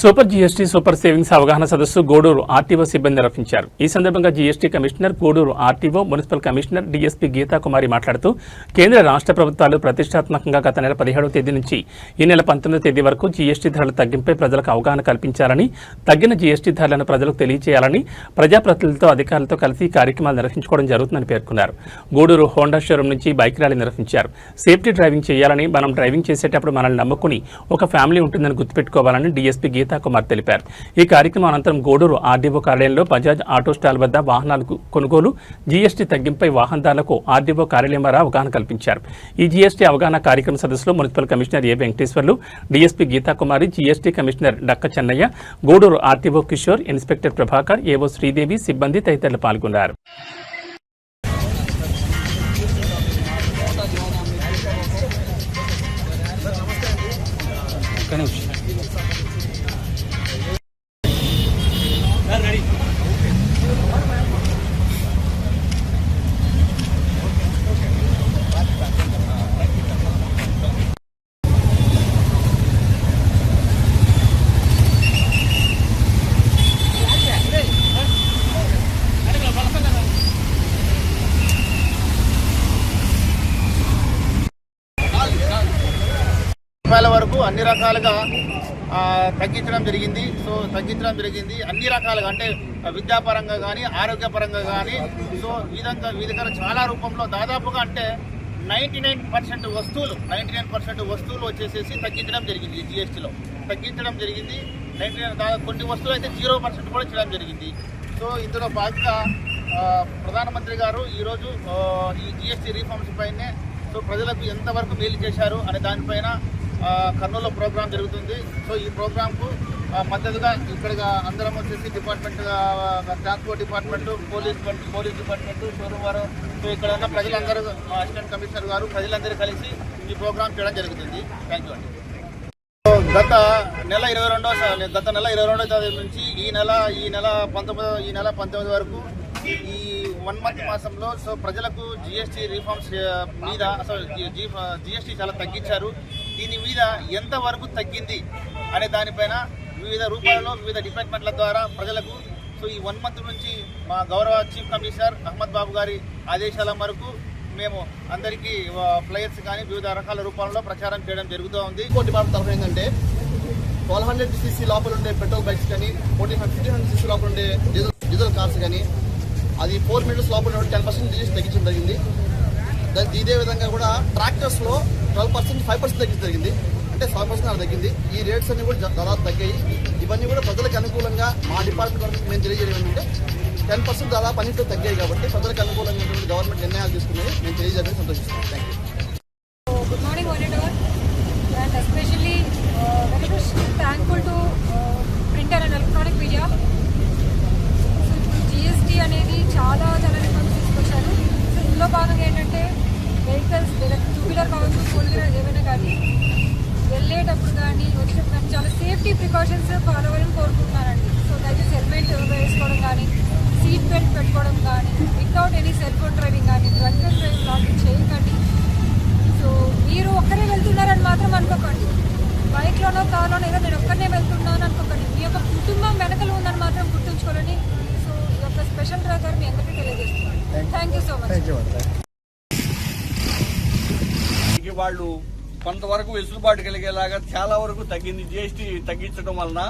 Super GST super savings అవగాహన సదస్సు Gudur RTO సిబ్బంది నిర్వహించారు ఈ సందర్భంగా GST commissioner Gudur RTO municipal commissioner DSP Geetha Kumari మాట్లాడుతూ కేంద్ర రాష్ట్ర ప్రభుత్వాలు ప్రతిష్టాత్మకంగా గత నెల పదిహేడవ తేదీ నుంచి ఈ నెల పంతొమ్మిదవ తేదీ వరకు జీఎస్టీ ధరల తగ్గింపై ప్రజలకు అవగాహన కల్పించాలని తగ్గిన జీఎస్టీ ధరలను ప్రజలకు తెలియజేయాలని ప్రజాప్రతినిధులతో అధికారులతో కలిసి కార్యక్రమాలు నిర్వహించుకోవడం జరుగుతుందని పేర్కొన్నారు. గూడూరు హోండా షోరూం నుంచి బైక్ ర్యాలీ నిర్వహించారు. సేఫ్టీ డ్రైవింగ్ చేయాలని మనం డ్రైవింగ్ చేసేటప్పుడు మనల్ని నమ్ముకుని ఒక ఫ్యామిలీ ఉంటుందని గుర్తుపెట్టుకోవాలని డీఎస్పీ గీత కుమార్ తెలిపారు. ఈ కార్యక్రమం అనంతరం గూడూరు ఆర్డీఓ కార్యాలయంలో బజాజ్ ఆటో స్టాల్ వద్ద వాహనాలకు కొనుగోలు జీఎస్టీ తగ్గింపై వాహనదారులకు ఆర్డీఓ కార్యాలయం ద్వారా అవగాహన కల్పించారు. ఈ జీఎస్టీ అవగాహన కార్యక్రమ సదస్సులో municipal commissioner A Venkateswarlu DSP Geetha Kumari GST commissioner Dakka Chennaiah Gudur RTO Kishore inspector Prabhakar AO Sridevi సిబ్బంది తదితరులు పాల్గొన్నారు. రూపాయల వరకు అన్ని రకాలుగా తగ్గించడం జరిగింది. సో తగ్గించడం జరిగింది. అన్ని రకాలుగా అంటే విద్యాపరంగా కానీ ఆరోగ్యపరంగా కానీ సో విధంగా విధంగా చాలా రూపంలో దాదాపుగా అంటే నైంటీ నైన్ పర్సెంట్ వస్తువులు నైంటీ నైన్ పర్సెంట్ వస్తువులు వచ్చేసేసి తగ్గించడం జరిగింది జిఎస్టీలో తగ్గించడం జరిగింది. నైంటీ నైన్ కొన్ని వస్తువులు అయితే జీరో పర్సెంట్ కూడా చేయడం జరిగింది. సో ఇందులో భాగంగా ప్రధానమంత్రి గారు ఈరోజు ఈ జిఎస్టీ రీఫార్మ్స్ పైనే సో ప్రజలకు ఎంతవరకు మేలు చేశారు అనే దానిపైన కర్నూలులో ప్రోగ్రాం జరుగుతుంది. సో ఈ ప్రోగ్రాంకు మద్దతుగా ఇక్కడ అందరం వచ్చేసి department transport department police police department showroom వారు సో ఇక్కడ ఉన్న ప్రజలందరూ అసిస్టెంట్ కమిషనర్ గారు ప్రజలందరూ కలిసి ఈ ప్రోగ్రాం చేయడం జరుగుతుంది. థ్యాంక్ యూ అండి గత నెల ఇరవై రెండో గత నెల ఇరవై రెండో తేదీ నుంచి ఈ నెల ఈ నెల పంతొమ్మిదో ఈ నెల పంతొమ్మిది వరకు ఈ వన్ మంత్ మాసంలో సో ప్రజలకు జిఎస్టీ రీఫార్మ్స్ మీద అసలు జిఎస్టీ చాలా తగ్గించారు. దీని మీద ఎంతవరకు తగ్గింది అనే దానిపైన వివిధ రూపాలలో వివిధ డిపార్ట్మెంట్ల ద్వారా ప్రజలకు సో ఈ వన్ మంత్ నుంచి మా గౌరవ చీఫ్ కమిషనర్ అహ్మద్ బాబు గారి ఆదేశాల మేరకు మేము అందరికీ ఫ్లయర్స్ కానీ వివిధ రకాల రూపాలలో ప్రచారం చేయడం జరుగుతూ ఉంది. ఇంకో డిపార్ట్మెంట్ తరఫున ఏంటంటే ట్వెల్వ్ హండ్రెడ్ సీసీ లోపల ఉండే పెట్రోల్ బైక్స్ కానీ ఫోర్టీన్ ఫిఫ్టీన్ హండ్రెడ్ సీసీ లోపల ఉండే డీజిల్ డీజిల్ కార్స్ కానీ అది ఫోర్ మినిట్స్ లోపల ఉండే టెన్ పర్సెంట్ రిజిస్టర్ తగ్గించడం జరిగింది. దాని ఇదే విధంగా కూడా ట్రాక్టర్స్లో ట్వెల్వ్ పర్సెంట్ ఫైవ్ పర్సెంట్ తగ్గించి జరిగింది అంటే ఫైవ్ పర్సెంట్ అలా తగ్గింది. ఈ రేట్స్ అన్ని కూడా దాదాపు తగ్గాయి. ఇవన్నీ కూడా ప్రజలకు అనుకూలంగా మా డిపార్ట్మెంట్ వరకు మేము తెలియజేయడం ఏంటంటే టెన్ పర్సెంట్ దాదాపు అన్నింటిలో తగ్గాయి కాబట్టి ప్రజలకు అనుకూలంగా గవర్నమెంట్ నిర్ణయాలు తీసుకున్నాయి మేము తెలియజేయడం సంతోషిస్తున్నాం. Thank you good morning all and all and especially uh, very much thankful to uh, GST అనేది చాలా చాలా రిఫార్మ్స్ తీసుకొచ్చారు సో ఇందులో భాగంగా ఏంటంటే వెహికల్స్ టూ వీలర్ కావచ్చు ఫోర్ వీలర్ ఏమైనా కానీ వెళ్ళేటప్పుడు కానీ వచ్చేటప్పుడు కానీ చాలా సేఫ్టీ ప్రికాషన్స్ ఫాలో అవ్వాలని కోరుకుంటున్నానండి సో దయచేసి హెల్మెట్ వేసుకోవడం కానీ సీట్ బెల్ట్ పెట్టుకోవడం కానీ without any cell phone driving కానీ డ్రంక్ అండ్ డ్రైవింగ్ లాంటివి చేయకండి. సో మీరు ఒక్కరే వెళ్తున్నారని మాత్రం అనుకోకండి. బైక్లోనో కార్లోనో ఏదో నేను ఒక్కనే వెళ్తున్నాను అనుకోకండి. మీ యొక్క కుటుంబం వెనకలు ఉందని మాత్రం గుర్తుంచుకోవాలని సో ఈ యొక్క స్పెషల్ డ్రైవ్ గారు మీ అందరికీ తెలియజేస్తున్నాను థ్యాంక్ యూ సో మచ్ దీనికి వాళ్ళు కొంతవరకు వెసులుబాటు కలిగేలాగా చాలా వరకు తగ్గింది. జిఎస్టీ తగ్గించడం వలన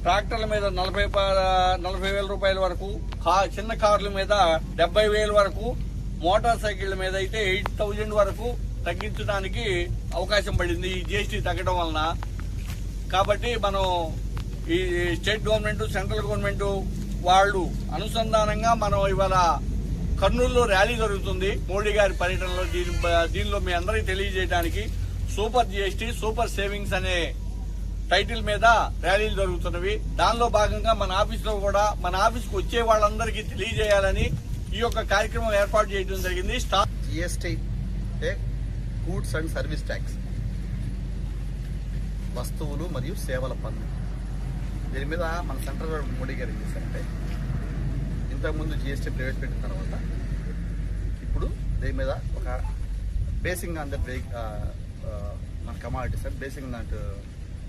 ట్రాక్టర్ల మీద నలభై ప- నలభై వేల రూపాయల వరకు కా- చిన్న కార్ల మీద డెబ్బై వేల వరకు మోటార్ సైకిళ్ళ మీద అయితే ఎయిట్ థౌజండ్ వరకు తగ్గించడానికి అవకాశం పడింది ఈ జిఎస్టీ తగ్గడం వలన. కాబట్టి మనం ఈ స్టేట్ గవర్నమెంట్ సెంట్రల్ గవర్నమెంట్ వాళ్ళు అనుసంధానంగా మనం ఇవాళ కర్నూలులో ర్యాలీ జరుగుతుంది. మోడీ గారి పర్యటనలో దీని దీనిలో మీ అందరికీ తెలియజేయడానికి సూపర్ జిఎస్టీ సూపర్ సేవింగ్స్ అనే టైటిల్ మీద ర్యాలీలు జరుగుతున్నవి. దానిలో భాగంగా మన ఆఫీసులో కూడా మన ఆఫీస్కి వచ్చే వాళ్ళందరికీ తెలియజేయాలని ఈ యొక్క కార్యక్రమం ఏర్పాటు చేయడం జరిగింది. స్టాఫ్ జిఎస్టీ అంటే గూడ్స్ అండ్ సర్వీస్ ట్యాక్స్. వస్తువులు మరియు సేవల పన్ను. దీని మీద మన సెంట్రల్ గవర్నమెంట్ మోడీ గారు ఏం చేశారంటే ఇంతకుముందు జిఎస్టీ ప్రవేశపెట్టిన తర్వాత ఇప్పుడు దీని మీద ఒక బేసింగ్ ఆన్ ద బ్రేక్ మన కమాడిటీస్ అండ్ బేసింగ్ దాంట్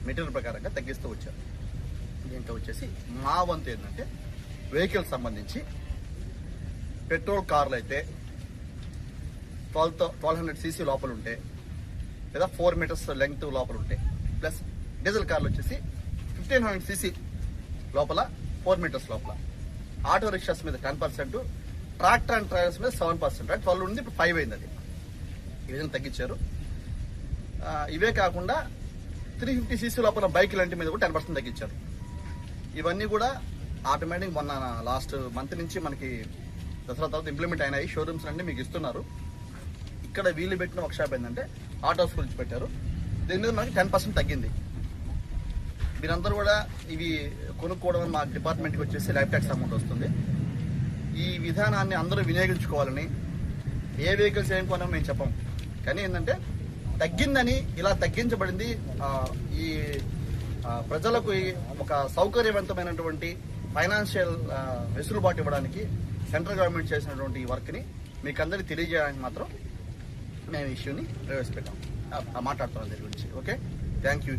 మెటీరియల్ ప్రకారంగా తగ్గిస్తూ వచ్చారు. దీంట్లో వచ్చేసి మా వంతు ఏంటంటే వెహికల్ సంబంధించి పెట్రోల్ కార్లు అయితే ట్వెల్వ్ ట్వెల్వ్ హండ్రెడ్ సీసీ లోపల ఉంటే లేదా ఫోర్ మీటర్స్ లెంగ్త్ లోపల ఉంటే ప్లస్ డీజిల్ కార్లు వచ్చేసి ఫిఫ్టీన్ హండ్రెడ్ సీసీ లోపల ఫోర్ మీటర్స్ లోపల. ఆటో రిక్షాస్ మీద ten percent tractor and trailers మీద సెవెన్ పర్సెంట్. అంటే ట్వెల్వ్ ఉంది ఇప్పుడు ఫైవ్ అయింది అది ఈ విధంగా తగ్గించారు. ఇవే కాకుండా త్రీ ఫిఫ్టీ సీసీ లోపల బైక్ లాంటి మీద కూడా టెన్ పర్సెంట్ తగ్గించారు. ఇవన్నీ కూడా ఆటోమేటిక్ మొన్న లాస్ట్ మంత్ నుంచి మనకి దసరా తర్వాత ఇంప్లిమెంట్ అయినాయి. షోరూమ్స్ అన్ని మీకు ఇస్తున్నారు. ఇక్కడ వీళ్ళు పెట్టిన ఒక షాప్ ఏంటంటే ఆటోస్ గురించి పెట్టారు. దీని మీద మనకి టెన్ పర్సెంట్ తగ్గింది. మీరందరూ కూడా ఇవి కొనుక్కోవడం మా డిపార్ట్మెంట్కి వచ్చేసి లైఫ్ ట్యాక్స్ అమౌంట్ వస్తుంది. ఈ విధానాన్ని అందరూ వినియోగించుకోవాలని ఏ వెహికల్స్ ఏం కొనం మేము చెప్పం. కానీ ఏంటంటే తగ్గిందని ఇలా తగ్గించబడింది ఈ ప్రజలకు ఈ ఒక సౌకర్యవంతమైనటువంటి ఫైనాన్షియల్ వెసులుబాటు ఇవ్వడానికి సెంట్రల్ గవర్నమెంట్ చేసినటువంటి ఈ వర్క్ని మీకు అందరికీ తెలియజేయడానికి మాత్రం మేము ఈ ఇష్యూని ప్రవేశపెట్టాం. మాట్లాడుతున్నాం దీని గురించి. Okay? Thank you.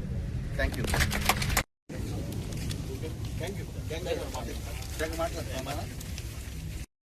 Thank you. Thank you thank you మాట్లాడుతున్నాం